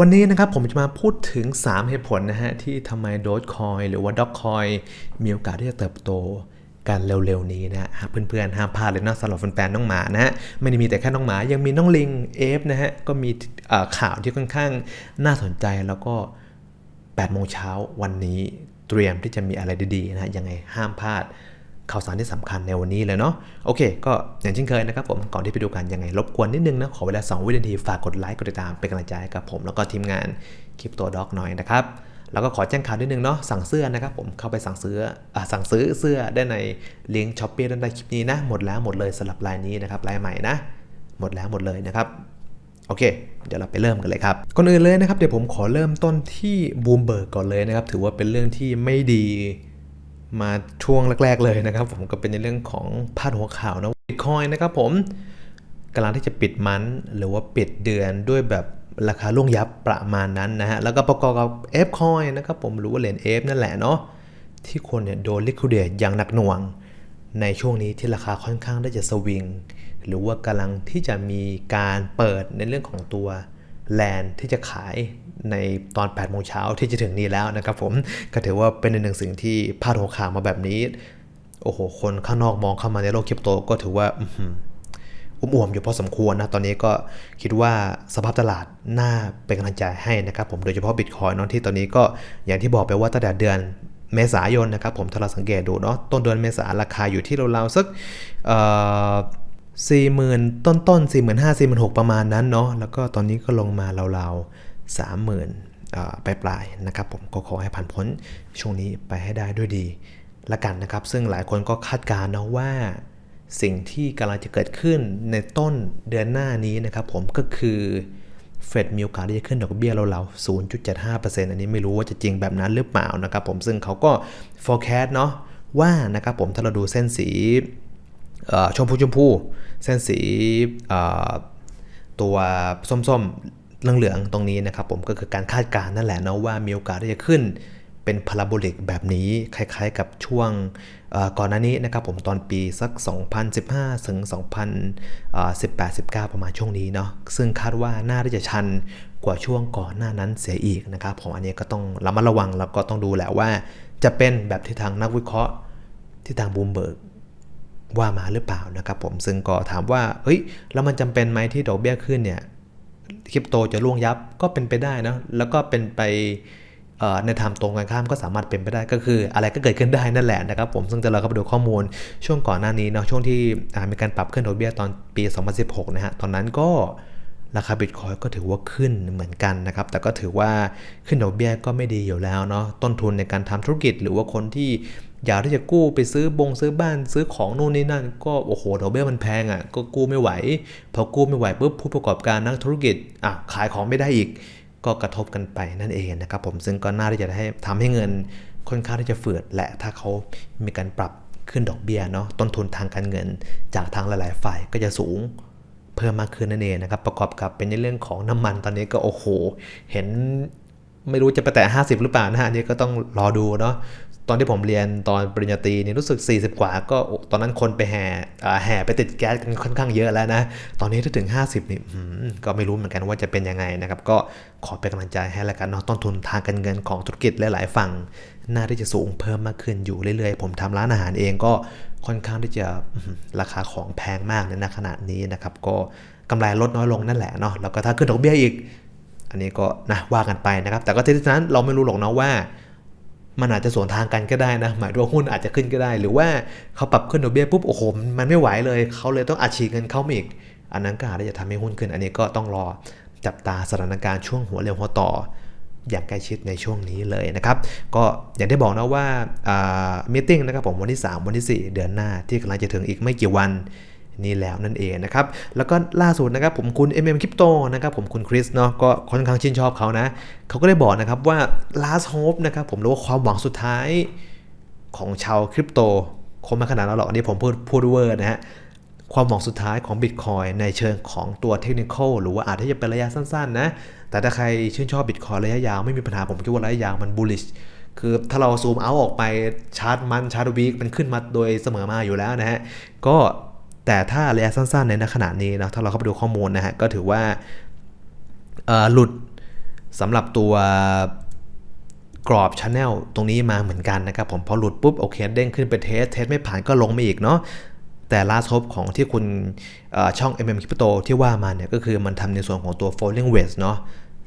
วันนี้นะครับผมจะมาพูดถึง 3 เหตุผลนะฮะ ที่ทำไมโดดคอยหรือว่าด็อกคอยมีโอกาสที่จะเติบโตกันเร็วๆนี้นะฮะเพื่อนๆห้ามพลาดเลยนะสำหรับแฟนๆน้องหมานะฮะไม่ได้มีแต่แค่น้องหมายังมีน้องลิงเอฟนะฮะก็มีข่าวที่ค่อนข้างน่าสนใจแล้วก็8โมงเช้าวันนี้เตรียมที่จะมีอะไรดีๆนะฮะยังไงห้ามพลาด ข่าวสารที่สำคัญในวันนี้เลยเนาะโอเค ก็อย่างเช่นเคยนะครับผมก่อนที่ไปดูกันยังไงรบกวนนิดนึงนะ ขอเวลา 2 วินาที ฝากกดไลค์กดติดตามเป็นกำลังใจกับผม แล้วก็ทีมงานคลิปตัวด็อกหน่อยนะครับแล้วก็ขอแจ้งข่าวนิดนึงเนาะสั่งเสื้อนะครับผมเข้าไปสั่งซื้ออ่าสั่งซื้อเสื้อได้ในลิงก์ช้อปปี้ด้านใต้คลิปนี้นะหมดแล้วหมดเลยสำหรับลายนี้นะครับลายใหม่นะ หมดแล้วหมดเลยนะครับโอเค เดี๋ยวเราไปเริ่มกันเลยครับ ก่อนอื่นเลยนะครับ เดี๋ยวผมขอเริ่มต้นที่บูมเบิร์กก่อนเลยนะครับ ถือว่าเป็นเรื่องที่ไม่ดี มาช่วงแรก ๆ เลยนะครับ ผมก็เป็นในเรื่องของพาดหัวข่าวนะบิตคอยนะครับผมกำลังที่จะปิดมันหรือว่าปิดเดือนด้วยแบบราคาล่วงยับประมาณนั้นนะฮะ แล้วก็ประกอบกับ F coin นะครับผมหรือว่าเหรียญ F นั่นแหละเนาะที่คนเนี่ยโดนลิควิดเดตอย่างหนักหน่วง ในช่วงนี้ที่ราคาค่อนข้างได้จะสวิง หรือว่ากำลังที่จะมีการเปิดในเรื่องของตัว แลนด์ที่จะขายในตอน8โมงเช้าที่จะถึงนี้แล้วนะครับผมก็ถือว่าเป็นหนึ่งสิ่งที่พาดหัวข่าวมาแบบนี้ โอ้โห คนข้างนอกมองเข้ามาในโลกคริปโตก็ถือว่าอุ้มอ่วมอยู่พอสมควรนะ ตอนนี้ก็คิดว่าสภาพตลาดน่าเป็นกำลังใจให้นะครับผมโดยเฉพาะบิตคอยน์นที่ตอนนี้ก็อย่างที่บอกไปว่าตั้งแต่เดือนเมษายนนะครับผมถ้าเราสังเกตดูเนาะต้นเดือนเมษาราคาอยู่ที่ราวๆสักเอ่อ สี่หมื่นต้นต้นสี่หมื่นห้าสี่หมื่นหกประมาณนั้นเนาะแล้วก็ตอนนี้ก็ลงมาราวๆสามหมื่นปลายปลายนะครับผมก็ขอให้ผ่านพ้นช่วงนี้ไปให้ได้ด้วยดีละกันนะครับ ซึ่งหลายคนก็คาดการณ์นะว่า สิ่งที่กำลังจะเกิดขึ้นในต้นเดือนหน้านี้นะครับผมก็คือเฟดมีโอกาสที่จะขึ้นดอกเบี้ยเราๆ0.75%อันนี้ไม่รู้ว่าจะจริงแบบนั้นหรือเปล่านะครับผมซึ่งเขาก็ forecast เนาะว่านะครับผมถ้าเราดูเส้นสี ชมพูชมพูเส้นสีตัวส้มๆเหลืองๆตรงนี้นะครับผมก็คือการคาดการณ์นั่นแหละเนาะว่ามีโอกาสที่จะขึ้นเป็นพาราโบลิกแบบนี้คล้ายๆกับช่วงก่อนหน้านี้นะครับผมตอนปีสัก 2015 ถึง 2018-19 ประมาณช่วงนี้เนาะซึ่งคาดว่าน่าที่จะชันกว่าช่วงก่อนหน้านั้นเสียอีกนะครับผมอันนี้ก็ต้องระมัดระวังแล้วก็ต้องดูแหละว่า จะเป็นแบบที่ทางนักวิเคราะห์ที่ทางบูมเบิร์ก ว่ามาหรือเปล่านะครับผมซึ่งก็ถามว่าเฮ้ยแล้วมันจำเป็นไหมที่ดอกเบี้ยขึ้นเนี่ยคริปโตจะล่วงยับก็เป็นไปได้นะแล้วก็เป็นไปในทางตรงกันข้ามก็สามารถเป็นไปได้ก็คืออะไรก็เกิดขึ้นได้นั่นแหละนะครับผมซึ่งจะเราก็ไปดูข้อมูลช่วงก่อนหน้านี้เนาะช่วงที่มีการปรับขึ้นดอกเบี้ยตอนปี 2016 นะฮะตอนนั้นก็ ราคาบิตคอยก็ถือว่าขึ้นเหมือนกันนะครับ แต่ก็ถือว่าขึ้นดอกเบี้ยก็ไม่ดีอยู่แล้วเนาะ ต้นทุนในการทำธุรกิจหรือว่าคนที่อยากที่จะกู้ไปซื้อบงซื้อบ้านซื้อของนู่นนี่นั่น ก็โอ้โหดอกเบี้ยมันแพงอะ่ะก็กู้ไม่ไหว พอกู้ไม่ไหวปุ๊บผู้ประกอบการนักธุรกิจอะขายของไม่ได้อีก ก็กระทบกันไปนั่นเองนะครับผมซึ่งก็น่าที่จะให้ทำให้เงินค่อนข้างที่จะเฟืดและถ้าเขามีการปรับขึ้นดอกเบี้ยเนาะต้นทุนทางการเงินจากทางหลาย ๆ ฝ่ายก็จะสูง เพิ่มมากขึ้นนั่นเองนะครับ ประกอบกับเป็นในเรื่องของน้ำมันตอนนี้ก็โอ้โห เห็นไม่รู้จะไปแต่50 หรือเปล่านะฮะอันนี้ก็ต้องรอดูเนาะ ตอนที่ผมเรียนตอนปริญญาตรีนี่รู้สึก 40 กว่า ก็ตอนนั้นคนไปแห่แห่ไปติดแก๊สกันค่อนข้างเยอะแล้วนะ ตอนนี้ถ้าถึง 50นี่ก็ไม่รู้เหมือนกันว่าจะเป็นยังไงนะครับ ก็ขอเป็นกำลังใจให้แล้วกันเนาะต้นทุนทางการเงินของธุรกิจหลายๆฝั่งน่าที่จะสูงเพิ่มมากขึ้นอยู่เรื่อยๆ ผมทำร้านอาหารเองก็ค่อนข้างที่จะราคาของแพงมากในขณะนี้นะครับ ก็กำไรลดน้อยลงนั่นแหละเนาะแล้วก็ถ้าขึ้นดอกเบี้ยอีก อันนี้ก็นะว่ากันไปนะครับ แต่ก็ทีนั้นเราไม่รู้หรอกนะว่า มันอาจจะสวนทางกันก็ได้นะ หมายถึงว่าหุ้นอาจจะขึ้นก็ได้ หรือว่าเขาปรับขึ้นดอกเบี้ยปุ๊บโอ้โหมันไม่ไหวเลยเขาเลยต้องอัดฉีดเงินเข้ามาอีก อันนั้นก็อาจจะทำให้หุ้นขึ้น อันนี้ก็ต้องรอจับตาสถานการณ์ช่วงหัวเร็วหัวต่ออย่างใกล้ชิดในช่วงนี้เลยนะครับ ก็อย่างที่บอกนะว่าอ่ามีติ้งนะครับผมวันที่ 3 วันที่ 4 เดือนหน้าที่กำลังจะถึงอีกไม่กี่วัน นี่แล้วนั่นเองนะครับ แล้วก็ล่าสุดนะครับผมคุณ MM Crypto นะครับผมคุณคริสเนาะก็ค่อนข้างชื่นชอบเขานะ เขาก็ได้บอกนะครับว่า last hope นะครับผมหรือว่าความหวังสุดท้ายของชาวคริปโตคงไม่ขนาดนั้นหรอกอันนี้ผมพูดพูดเวอร์นะฮะความหวังสุดท้ายของ Bitcoin ในเชิงของตัวเทคนิคอลหรือว่าอาจจะเป็นระยะสั้นๆนะ แต่ถ้าใครชื่นชอบ Bitcoin ระยะยาวไม่มีปัญหาผมคิดว่าระยะยาวมัน bullish คือถ้าเราซูมเอาออกไปชาร์ตมันชาร์ตวีคมันขึ้นมาโดยเสมอมาอยู่แล้วนะฮะ ก็ แต่ถ้าระยะสั้นๆในขณะนี้นะถ้าเราเข้าไปดูข้อมูลนะฮะก็ถือว่าหลุดสำหรับตัวกรอบช n แนลตรงนี้มาเหมือนกันนะครับผมพอหลุดปุ๊บโอเคเด้งขึ้นไปเทส เทสไม่ผ่านก็ลงมาอีกเนาะแต่ล่าสุดของที่คุณช่อง MM Crypto ที่ว่ามาเนี่ยก็คือมันทำในส่วนของตัว falling wedge เนาะ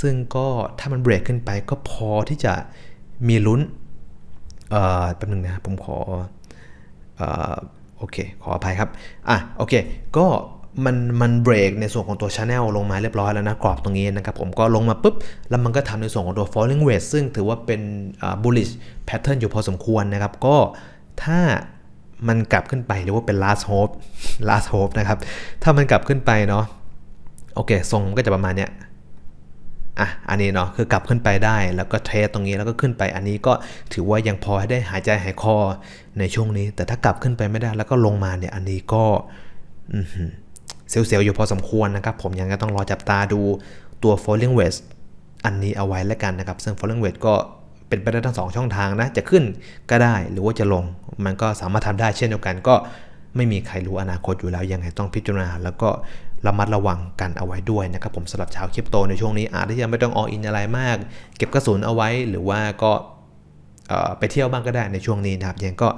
ซึ่งก็ถ้ามันเบรกขึ้นไปก็พอที่จะมีลุ้นเอ่อแป๊บนึงนะผมขออ โอเค ขออภัยครับ อะ โอเค ก็มันมันเบรกในส่วนของตัว Channel ลงมาเรียบร้อยแล้วนะกรอบตรงนี้นะครับผมก็ลงมาปุ๊บ แล้วมันก็ทำในส่วนของตัว falling wedge ซึ่งถือว่าเป็น bullish pattern อยู่พอสมควรนะครับ ก็ถ้ามันกลับขึ้นไปหรือว่าเป็น last hope last hope นะครับ ถ้ามันกลับขึ้นไปเนาะโอเคทรงก็จะประมาณเนี้ย อะอันนี้เนาะคือกลับขึ้นไปได้ แล้วก็เทรดตรงนี้แล้วก็ขึ้นไป อันนี้ก็ถือว่ายังพอให้ได้หายใจหายคอในช่วงนี้ แต่ถ้ากลับขึ้นไปไม่ได้แล้วก็ลงมาเนี่ยอันนี้ก็เซลล์อยู่พอสมควรนะครับ ผมยังก็ต้องรอจับตาดูตัว falling wedge อันนี้เอาไว้แล้วกันนะครับ ซึ่ง falling wedge ก็เป็นไปได้ทั้งสองช่องทางนะ จะขึ้นก็ได้หรือว่าจะลง มันก็สามารถทำได้เช่นเดียวกันก็ไม่มีใครรู้อนาคตอยู่แล้วยังไงต้องพิจารณาแล้วก็ ระมัดระวังกันเอาไว้ด้วยนะครับผมสำหรับชาวคริปโตในช่วงนี้อาจจะยังไม่ต้องออินอะไรมาก เก็บกระสุนเอาไว้หรือว่าก็ไปเที่ยวบ้างก็ได้ในช่วงนี้นะครับยังก็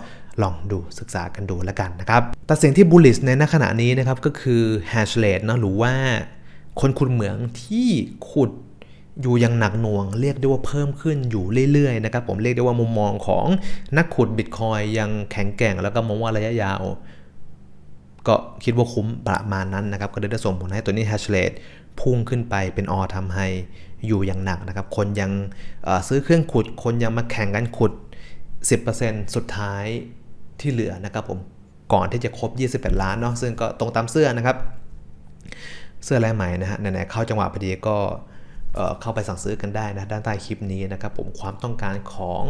ลองดูศึกษากันดูแล้วกันนะครับ แต่สิ่งที่ bullish ในณขณะนี้นะครับก็คือ hash r a t นะหรือว่าคนขุดเหมืองที่ขุดอยู่ยังหนักหน่วง เรียกได้ว่าเพิ่มขึ้นอยู่เรื่อยๆนะครับผมเรียกได้ว่ามุมมองของนักขุดบิตคอยยังแข็งแกร่ง แล้วก็มองว่าระยะยาว ก็คิดว่าคุ้มประมาณนั้นนะครับ ก็เลยได้ส่งผลให้ตัวนี้ hash rate พุ่งขึ้นไปเป็นออทำให้อยู่อย่างหนักนะครับ คนยังซื้อเครื่องขุด คนยังมาแข่งกันขุด 10%สุดท้ายที่เหลือนะครับผมก่อนที่จะครบ 21 ล้านเนาะซึ่งก็ตรงตามเสื้อนะครับ เสื้อลายใหม่นะฮะไหนๆเข้าจังหวะพอดีก็เข้าไปสั่งซื้อกันได้นะด้านใต้คลิปนี้นะครับผมความต้องการของ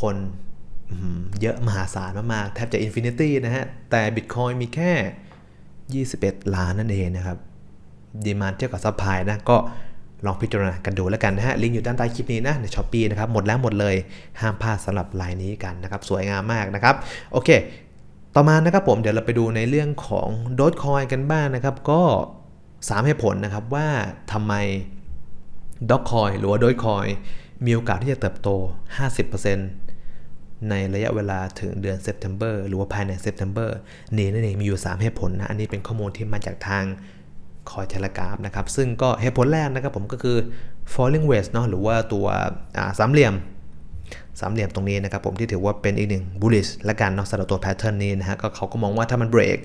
คน เยอะมหาศาลมากๆ แทบจะอินฟินิตี้นะฮะ แต่ Bitcoin มีแค่ 21 ล้านนั่นเองนะครับดีมานเทียบกับซัพพลายนะก็ลองพิจารณากันดูแล้วกันนะฮะ ลิงก์อยู่ด้านใต้คลิปนี้นะในช้อปปีนะครับ หมดแล้วหมดเลยห้ามพลาดสำหรับลายนี้กันนะครับ สวยงามมากนะครับ โอเค ต่อมานะครับผมเดี๋ยวเราไปดูในเรื่องของโดดคอยกันบ้างนะครับ ก็ 3 เหตุผลนะครับว่าทำไมด็อกคอยหรือว่าโดดคอยมีโอกาสที่จะเติบโต 50% ในระยะเวลาถึงเดือนเซปเทมเบอร์หรือว่าภายในเซปเทมเบอร์นี่นั่นเองมีอยู่ 3 เหตุผลนะ อันนี้เป็นข้อมูลที่มาจากทางคอยเทเลกราฟนะครับ ซึ่งก็เหตุผลแรกนะครับผมก็คือ falling wedge เนาะหรือว่าตัวสามเหลี่ยมสามเหลี่ยมตรงนี้นะครับผมที่ถือว่าเป็นอีกหนึ่ง bullish ละกันเนาะสำหรับตัว pattern นี้นะฮะก็เขาก็มองว่าถ้ามันเบรก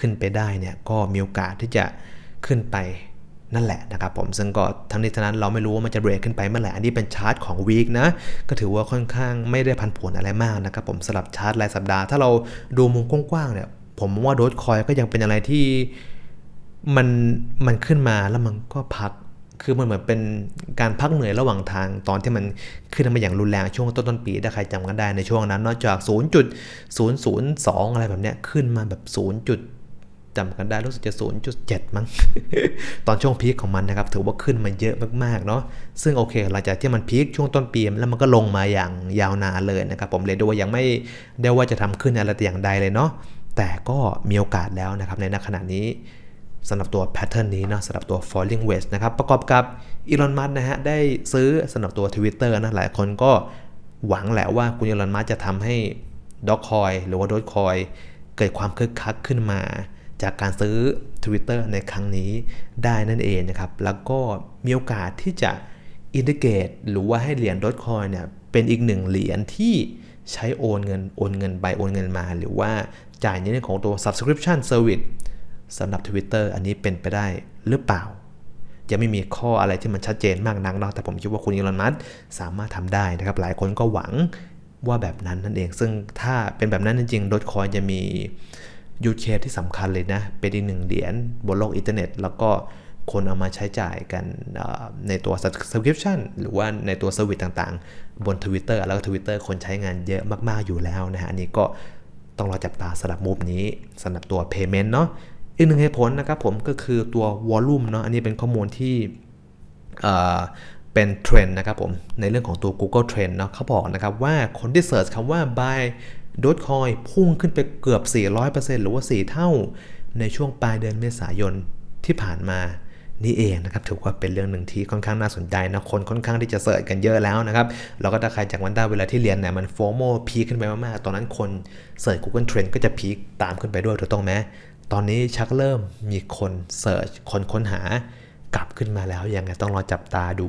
ขึ้นไปได้เนี่ยก็มีโอกาสที่จะขึ้นไป นั่นแหละนะครับผมซึ่งก็ทั้งนี้ทั้งนั้นเราไม่รู้ว่ามันจะเบรกขึ้นไปเมื่อไหร่อันนี้เป็นชาร์ตของวีคนะก็ถือว่าค่อนข้างไม่ได้พันผวนอะไรมากนะครับผมสำหรับชาร์ตรายสัปดาห์ถ้าเราดูมุมกว้างๆเนี่ยผมว่าโดดคอยก็ยังเป็นอะไรที่มันมันขึ้นมาแล้วมันก็พักคือมันเหมือนเป็นการพักเหนื่อยระหว่างทางตอนที่มันขึ้นมาอย่างรุนแรงช่วงต้นต้นปีถ้าใครจำกันได้ในช่วงนั้นนอกจาก 0.002 อะไรแบบเนี้ยขึ้นมาแบบ 0. จำกันได้รู้สึกจะ 0.7 มั้ง ตอนช่วงพีคของมันนะครับ ถือว่าขึ้นมาเยอะมากๆเนาะ ซึ่งโอเคหลังจากที่มันพีคช่วงต้นปีแล้วมันก็ลงมาอย่างยาวนานเลยนะครับ ผมเลยดูว่ายังไม่ได้ว่าจะทำขึ้นอะไรแต่อย่างใดเลยเนาะ แต่ก็มีโอกาสแล้วนะครับในขณะนี้สำหรับตัวแพทเทิร์นนี้นะสำหรับตัว falling wedge นะครับ ประกอบกับอีลอนมัสนะฮะได้ซื้อสำหรับตัว Twitter นะหลายคนก็หวังแหละว่าคุณอีลอนมัสจะทำให้ด็อกคอยหรือว่าโดดคอยเกิดความคึกคักขึ้นมา จากการซื้อ Twitter ในครั้งนี้ได้นั่นเองนะครับ แล้วก็มีโอกาสที่จะอินดิเกตหรือว่าให้เหรียญดอทคอยเนี่ยเป็นอีกหนึ่งเหรียญที่ใช้โอนเงินโอนเงินไปโอนเงินมา หรือว่าจ่ายในเรื่องของตัว subscription service สำหรับ Twitter อันนี้เป็นไปได้หรือเปล่า ยังไม่มีข้ออะไรที่มันชัดเจนมากนักเนาะแต่ผมคิดว่าคุณอีลอนมัสสามารถทำได้นะครับ หลายคนก็หวังว่าแบบนั้นนั่นเอง ซึ่งถ้าเป็นแบบนั้นจริงๆดอทคอยจะมี ยูเคสที่สำคัญเลยนะ เป็นอีกหนึ่งเหรียญบนโลกอินเทอร์เน็ต แล้วก็คนเอามาใช้จ่ายกันในตัว subscription หรือว่าในตัวเซอร์วิสต่างๆ บน Twitter แล้วก็ Twitter คนใช้งานเยอะมากๆอยู่แล้วนะฮะ อันนี้ก็ต้องรอจับตาสำหรับมุมนี้สำหรับตัว payment เนาะอีกหนึ่งเหตุผลนะครับผมก็คือตัว volume เนาะอันนี้เป็นข้อมูลที่เป็นเทรนด์นะครับผม ในเรื่องของตัว Google Trend เนาะเขาบอกนะครับว่าคนที่เสิร์ชคำว่า buy Dogecoin พุ่งขึ้นไปเกือบ 400%หรือว่า 4 เท่า ในช่วงปลายเดือนเมษายนที่ผ่านมานี่เองนะครับถือว่าเป็นเรื่องหนึ่งที่ค่อนข้างน่าสนใจนะคนค่อนข้างที่จะเสิร์ชกันเยอะแล้วนะครับแล้วก็ถ้าใครจากวันด้าเวลาที่เรียนเนี่ยมันโฟโมพีขึ้นไปมากๆ ตอนนั้นคนเสิร์ช Google Trend ก็จะพีคตามขึ้นไปด้วยถูกต้องไหมตอนนี้ชักเริ่มมีคนเสิร์ชคนค้นหากลับขึ้นมาแล้วยังไงต้องรอจับตาดู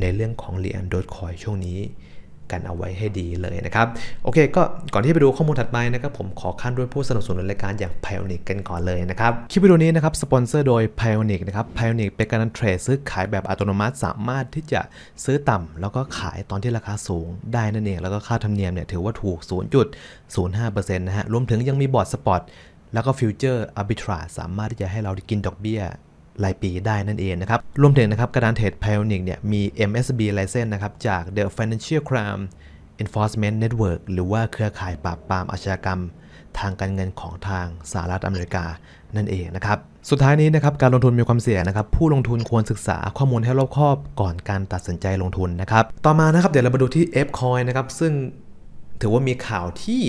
ในเรื่องของเหรียญโดดคอยช่วงนี้ กันเอาไว้ให้ดีเลยนะครับ โอเค ก็ก่อนที่ไปดูข้อมูลถัดไปนะครับ ผมขอขั้นด้วยผู้สนับสนุนรายการอย่าง Pionic กันก่อนเลยนะครับ คลิปวิดีโอนี้นะครับสปอนเซอร์โดย Pionic นะครับ Pionic เป็นการเทรดซื้อขายแบบอัตโนมัติสามารถที่จะซื้อต่ำแล้วก็ขายตอนที่ราคาสูงได้นั่นเอง แล้วก็ค่าธรรมเนียมเนี่ยถือว่าถูก 0.05%นะฮะรวมถึงยังมีบอร์ดสปอตแล้วก็ฟิวเจอร์อาร์บิทราสามารถที่จะให้เราได้กินดอกเบี้ย รายปีได้นั่นเองนะครับ รวมถึงนะครับกระดานเทรด Pionic เนี่ยมี MSB license นะครับจาก The Financial Crime Enforcement Network หรือว่าเครือข่ายปราบปรามอาชญากรรม ทางการเงินของทางสหรัฐอเมริกานั่นเองนะครับ สุดท้ายนี้นะครับการลงทุนมีความเสี่ยงนะครับ ผู้ลงทุนควรศึกษาข้อมูลให้รอบคอบก่อนการตัดสินใจลงทุนนะครับ ต่อมานะครับเดี๋ยวเรามาดูที่ F coin นะครับซึ่งถือว่ามีข่าวที่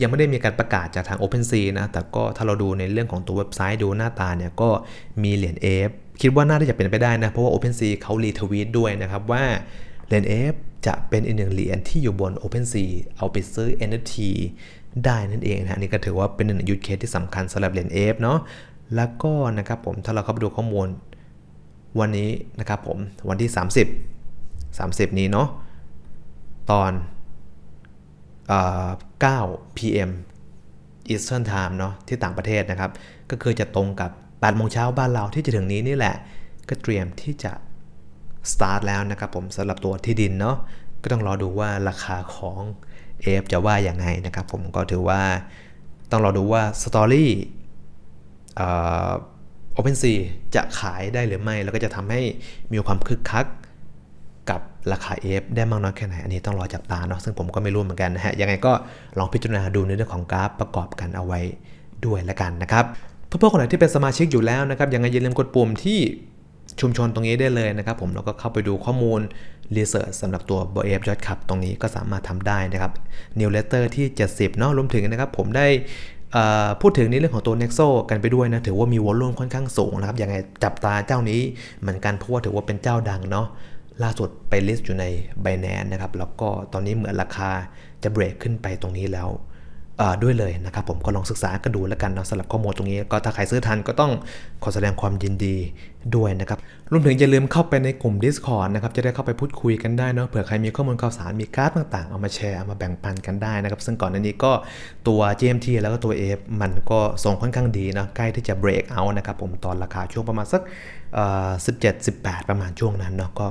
ยังไม่ได้มีการประกาศจากทาง OpenSea นะ แต่ก็ถ้าเราดูในเรื่องของตัวเว็บไซต์ดูหน้าตาเนี่ยก็มีเหรียญ F คิดว่าน่าจะเป็นไปได้นะ เพราะว่า OpenSea เขารีทวีตด้วยนะครับว่าเหรียญ F จะเป็นอีกหนึ่งเหรียญที่อยู่บน OpenSea เอาไปซื้อ NFT ได้นั่นเองนะอันนี้ก็ถือว่าเป็นหนึ่งยูทเคสที่สำคัญสำหรับเหรียญ F เนาะแล้วก็นะครับผมถ้าเราเข้าไปดูข้อมูลวันนี้นะครับผมวันที่ 30 30 นี้เนาะตอน 9 PM Eastern Time เนาะที่ต่างประเทศนะครับ ก็คือจะตรงกับ8โมงเช้าบ้านเราที่จะถึงนี้นี่แหละ ก็เตรียมที่จะ start แล้วนะครับผมสำหรับตัวที่ดินเนาะก็ต้องรอดูว่าราคาของ AF จะว่าอย่างไงนะครับผมก็ถือว่าต้องรอดูว่า Story เอ่อ OpenSea จะขายได้หรือไม่ แล้วก็จะทำให้มีความคึกคัก กับราคา F ได้มากน้อยแค่ไหน อันนี้ต้องรอจับตาเนาะซึ่งผมก็ไม่รู้เหมือนกันนะฮะ ยังไงก็ลองพิจารณาดูในเรื่องของกราฟประกอบกันเอาไว้ด้วยละกันนะครับเพื่อนๆคนไหนที่เป็นสมาชิกอยู่แล้วนะครับยังไงอย่าลืมกดปุ่มที่ชุมชนตรงนี้ได้เลยนะครับผมแล้วก็เข้าไปดูข้อมูลรีเสิร์ชสำหรับตัว b f ยอดขับตรงนี้ก็สามารถทำได้นะครับนิวเลเตอร์ที่ 70 เนาะรวมถึงนะครับผมได้พูดถึงในเรื่องของตัว Nexo กันไปด้วยนะ ถือว่ามีวอลลุ่มค่อนข้างสูงนะครับยังไงจับตาเจ้านี้เหมือนกันเพราะว่าถือว่าเป็นเจ้าดังเนาะ ล่าสุดไปลิสต์อยู่ใน b บ n a n c e นะครับ แล้วก็ตอนนี้เหมือนราคาจะเบรกขึ้นไปตรงนี้แล้วด้วยเลยนะครับผมก็ลองศึกษากันดูแล้วกันเนาะสำหรับข้อมูลตรงนี้ ก็ถ้าใครซื้อทันก็ต้องขอแสดงความยินดีด้วยนะครับรวมถึงอย่าลืมเข้าไปในกลุ่ม Discord นะครับจะได้เข้าไปพูดคุยกันได้เนาะเผื่อใครมีข้อมูลข่าวสารมีการ์ดต่างๆ เอามาแชร์เอามาแบ่งปันกันได้นะครับ ซึ่งก่อนหน้านี้ก็ตัว GMT แล้วก็ตัว F มันก็ส่งค่อนข้างดีนะใกล้ที่จะเบรกเอานะครับผมตอนราคาช่วงประมาณสักเอ่อ17-18 ประมาณช่วงนั้นเนาะก็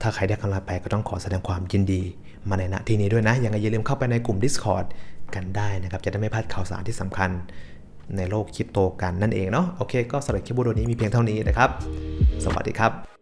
ถ้าใครได้กำลังไปก็ต้องขอแสดงความยินดีมาในณที่นี้ด้วยนะ ยังไงอย่าลืมเข้าไปในกลุ่ม Discord กันได้นะครับ จะได้ไม่พลาดข่าวสารที่สำคัญในโลกคริปโตกันนั่นเองเนาะ โอเค ก็สำหรับคลิปวิดีโอนี้มีเพียงเท่านี้นะครับ สวัสดีครับ